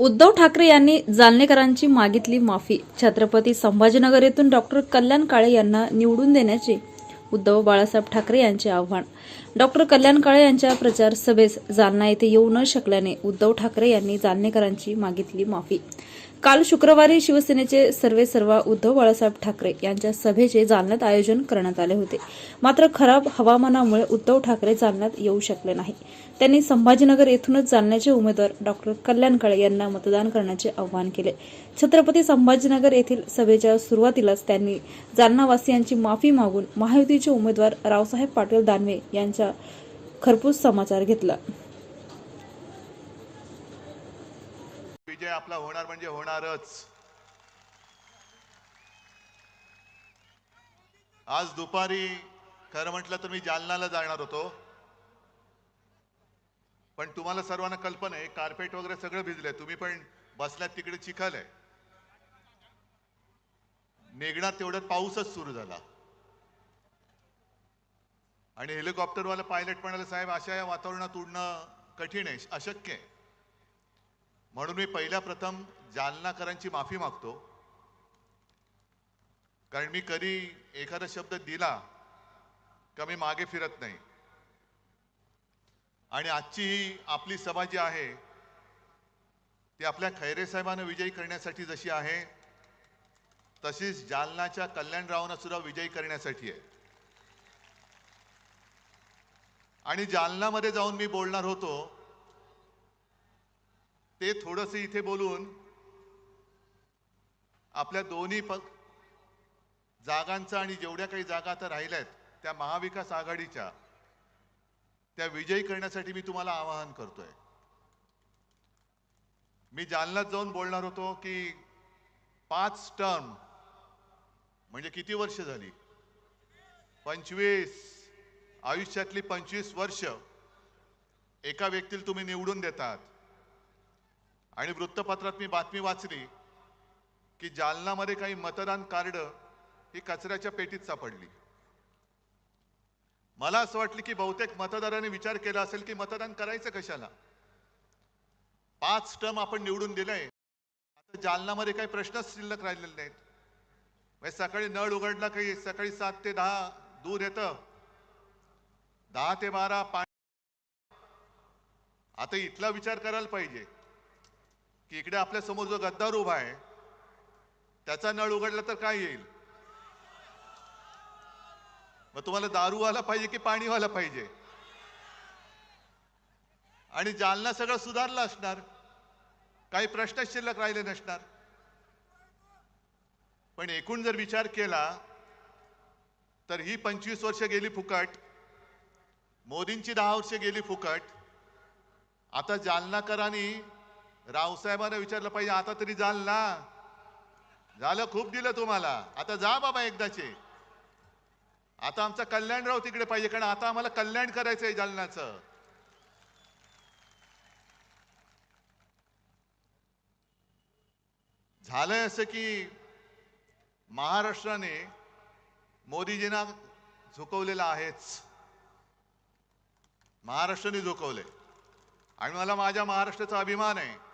उद्धव ठाकरे यांनी जालनेकरांची मागितली माफी. छत्रपती संभाजीनगर येथून डॉक्टर कल्याण काळे यांना निवडून देण्याचे उद्धव बाळासाहेब ठाकरे यांचे आव्हान. डॉक्टर कल्याण काळे यांच्या प्रचार सभेस जालना येथे येऊ न शकल्याने उद्धव ठाकरे यांनी जालनेकरांची मागितली माफी. काल शुक्रवारी शिवसेनेचे सर्वे सर्वा उद्धव बाळासाहेब ठाकरे यांच्या सभेचे जालन्यात आयोजन करण्यात आले होते. मात्र खराब हवामानामुळे उद्धव ठाकरे जालन्यात येऊ शकले नाही. त्यांनी संभाजीनगर येथूनच जालन्याचे उमेदवार डॉक्टर कल्याण काळे यांना मतदान करण्याचे आवाहन केले. छत्रपती संभाजीनगर येथील सभेच्या सुरुवातीलाच त्यांनी जालनावासियांची माफी मागून महायुतीचे उमेदवार रावसाहेब पाटील दानवे यांचा खरपूस समाचार घेतला विजय आपला होणार म्हणजे होणारच. आज दुपारी खरं म्हटलं तर मी जालनाला जाणार होतो. पण तुम्हाला सर्वांना कल्पना आहे कार्पेट वगैरे सगळं भिजलंय. तुम्ही पण बसल्यात तिकडे चिखल आहे निघणार तेवढ्यात पाऊसच सुरू झाला. आणि हेलिकॉप्टरवाला पायलट म्हणाले साहेब अशा या वातावरणात उडणं कठीण आहे अशक्य आहे. म्हणून मी पहिल्या प्रथम जालनाकरांची माफी मागतो. कारण मी कधी एखादा शब्द दिला का मी मागे फिरत नाही. आणि आजची ही आपली सभा जी आहे ती आपल्या खैरे साहेबांना विजयी करण्यासाठी जशी आहे तशीच जालनाच्या कल्याणरावांना सुद्धा विजयी करण्यासाठी आहे. आणि जालनामध्ये जाऊन मी बोलणार होतो ते थोडंसं इथे बोलून आपल्या दोन्ही प जागांचा आणि जेवढ्या काही जागा आता राहिल्या आहेत त्या महाविकास आघाडीच्या त्या विजयी करण्यासाठी मी तुम्हाला आवाहन करतोय. मी जालन्यात जाऊन बोलणार होतो की पाच टर्म म्हणजे किती वर्ष झाली? पंचवीस आयुष्यातली पंचवीस वर्ष एका व्यक्तीला तुम्ही निवडून देतात. आणि वृत्तपत्रात मी बातमी वाचली की जालनामध्ये काही मतदान कार्ड ही कचऱ्याच्या पेटीत सापडली. मला असं वाटलं की बहुतेक मतदारांनी विचार केला असेल की मतदान करायचं कशाला? पाच टर्म आपण निवडून दिलंय. आता जालनामध्ये काही प्रश्नच शिल्लक राहिलेले नाहीत. म्हणजे सकाळी नळ उघडला काही सकाळी सात ते दहा दूर येतं. दहा ते बारा पाणी आता इथला विचार करायला पाहिजे. की इकडे आपल्यासमोर जो गद्दार उभा आहे त्याचा नळ उघडला तर काय येईल? मग तुम्हाला दारू आला पाहिजे की पाणी व्हायला पाहिजे? आणि जालना सगळं सुधारलं असणार. काही प्रश्न शिल्लक राहिले नसणार. पण एकूण जर विचार केला तर ही पंचवीस वर्ष गेली फुकट. मोदींची दहा वर्ष गेली फुकट. आता जालनाकरांनी रावसाहेबांना विचारलं पाहिजे आता तरी जाल ना. झालं खूप दिलं तुम्हाला. आता जा बाबा एकदाचे. आता आमचा कल्याणराव तिकडे पाहिजे कारण आता आम्हाला कल्याण करायचंय जालन्याचं. झालंय असं की महाराष्ट्राने मोदीजींना झुकवलेलं आहेच. महाराष्ट्राने झुकवले आणि मला माझ्या महाराष्ट्राचा अभिमान आहे.